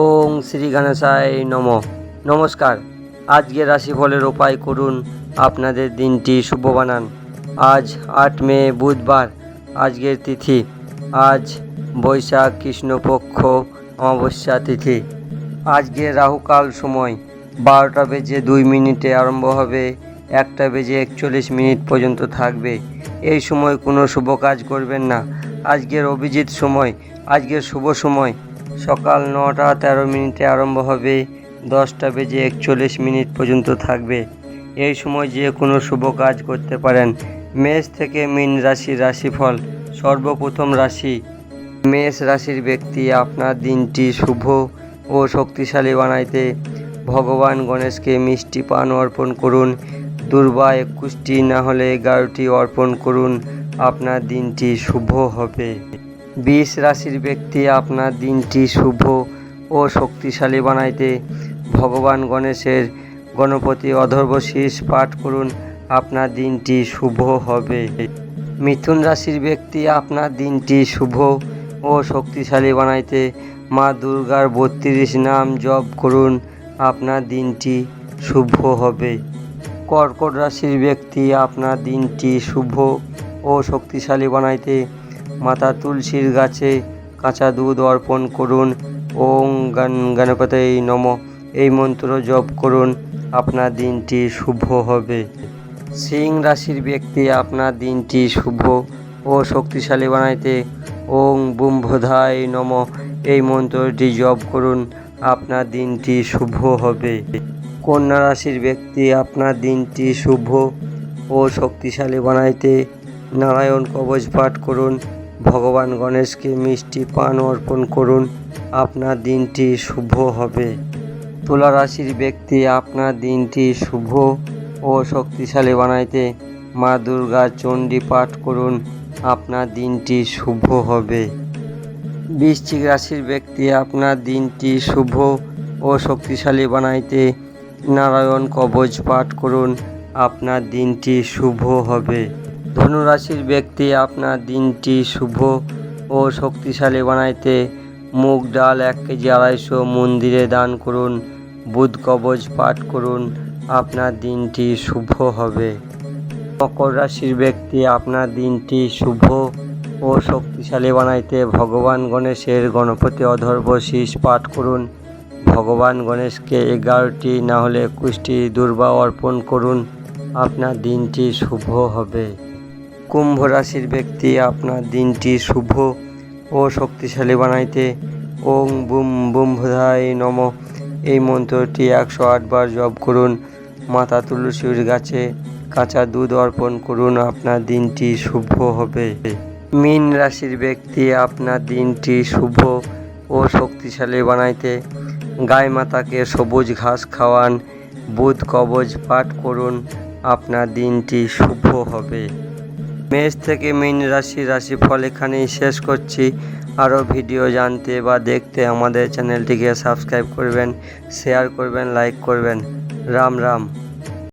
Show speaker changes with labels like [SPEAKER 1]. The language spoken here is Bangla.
[SPEAKER 1] ওং শ্রী গণেশায় নম। নমস্কার। আজকে রাশিফলের উপায় করুন আপনাদের দিনটি শুভ বানান। আজ আট মে, বুধবার, আজকের তিথি। আজ বৈশাখ, কৃষ্ণপক্ষ, অমাবস্যা তিথি। আজকে রাহুকাল সময় বারোটা বেজে দুই মিনিটে আরম্ভ হবে, একটা বেজে একচল্লিশ মিনিট পর্যন্ত থাকবে। এই সময় কোনো শুভ কাজ করবেন না। আজকের অভিজিৎ সময়, আজকের শুভ সময়। সকাল নটা তেরো মিনিটে আরম্ভ হবে, দশটা বেজে একচল্লিশ মিনিট পর্যন্ত থাকবে। এই সময় যে কোনো শুভ কাজ করতে পারেন। মেষ থেকে মীন রাশি রাশিফল, সর্বপ্রথম রাশি। মেষ রাশির ব্যক্তি আপনার দিনটি শুভ ও শক্তিশালী বানাইতে। ভগবান গণেশকে মিষ্টি পান অর্পণ করুন। দুর্বা একুশটি না হলে এগারোটি অর্পণ করুন। আপনার দিনটি শুভ হবে। বিষ রাশির ব্যক্তি আপনার দিনটি শুভ ও শক্তিশালী বানাইতে ভগবান গণেশের গণপতি অধর্ব শীষ পাঠ করুন, আপনার দিনটি শুভ হবে। মিথুন রাশির ব্যক্তি আপনার দিনটি শুভ ও শক্তিশালী বানাইতে মা দুর্গার বত্রিশ নাম জপ করুন, আপনার দিনটি শুভ হবে। কর্কট রাশির ব্যক্তি আপনার দিনটি শুভ ও শক্তিশালী বানাইতে মাতা তুলসীর গাছে কাঁচা দুধ অর্পণ করুন। ওং গণ গণপতে নম। এই মন্ত্র জপ করুন। আপনার দিনটি শুভ হবে। সিং রাশির ব্যক্তি, আপনার দিনটি শুভ ও শক্তিশালী বানাইতে ওং বুম্ভধায় নম। এই মন্ত্রটি জপ করুন। আপনার দিনটি শুভ হবে। কন্যা রাশির ব্যক্তি, আপনার দিনটি শুভ ও শক্তিশালী বানাইতে নারায়ণ কবচ পাঠ করুন। ভগবান গণেশকে মিষ্টি পান অর্পণ করুন। আপনার দিনটি শুভ হবে। তুলা রাশির ব্যক্তি আপনার দিনটি শুভ ও শক্তিশালী বানাইতে মা দুর্গা চণ্ডী পাঠ করুন। আপনার দিনটি শুভ হবে। বৃশ্চিক রাশির ব্যক্তি আপনার দিনটি শুভ ও শক্তিশালী বানাইতে নারায়ণ কবচ পাঠ করুন। আপনার দিনটি শুভ হবে। ধনুরাশির ব্যক্তি আপনার দিনটি শুভ ও শক্তিশালী বানাইতে মুগ ডাল এক কেজি আড়াইশো মন্দিরে দান করুন, বুধ কবচ পাঠ করুন, আপনার দিনটি শুভ হবে। মকর রাশির ব্যক্তি আপনার দিনটি শুভ ও শক্তিশালী বানাইতে ভগবান গণেশের গণপতি অধর্ব শীষ পাঠ করুন, ভগবান গণেশকে এগারোটি না হলে একুশটি দুর্বা অর্পণ করুন, আপনার দিনটি শুভ হবে। কুম্ভ রাশির ব্যক্তি আপনার দিনটি শুভ ও শক্তিশালী বানাইতে। ওং বুম বুম্ভধায় নম। এই মন্ত্রটি একশো আটবার জপ করুন। মাতা তুলসীর গাছে কাঁচা দুধ অর্পণ করুন। আপনার দিনটি শুভ হবে। মীন রাশির ব্যক্তি আপনার দিনটি শুভ ও শক্তিশালী বানাইতে। গায়ে মাতাকে সবুজ ঘাস খাওয়ান। বুধ কবজ পাঠ করুন। আপনার দিনটি শুভ হবে। মেষ থেকে মীন রাশি, রাশিফল এখানেই শেষ করছি। আরও ভিডিও জানতে বা দেখতে আমাদের চ্যানেলটিকে সাবস্ক্রাইব করবেন, শেয়ার করবেন, লাইক করবেন। রাম রাম।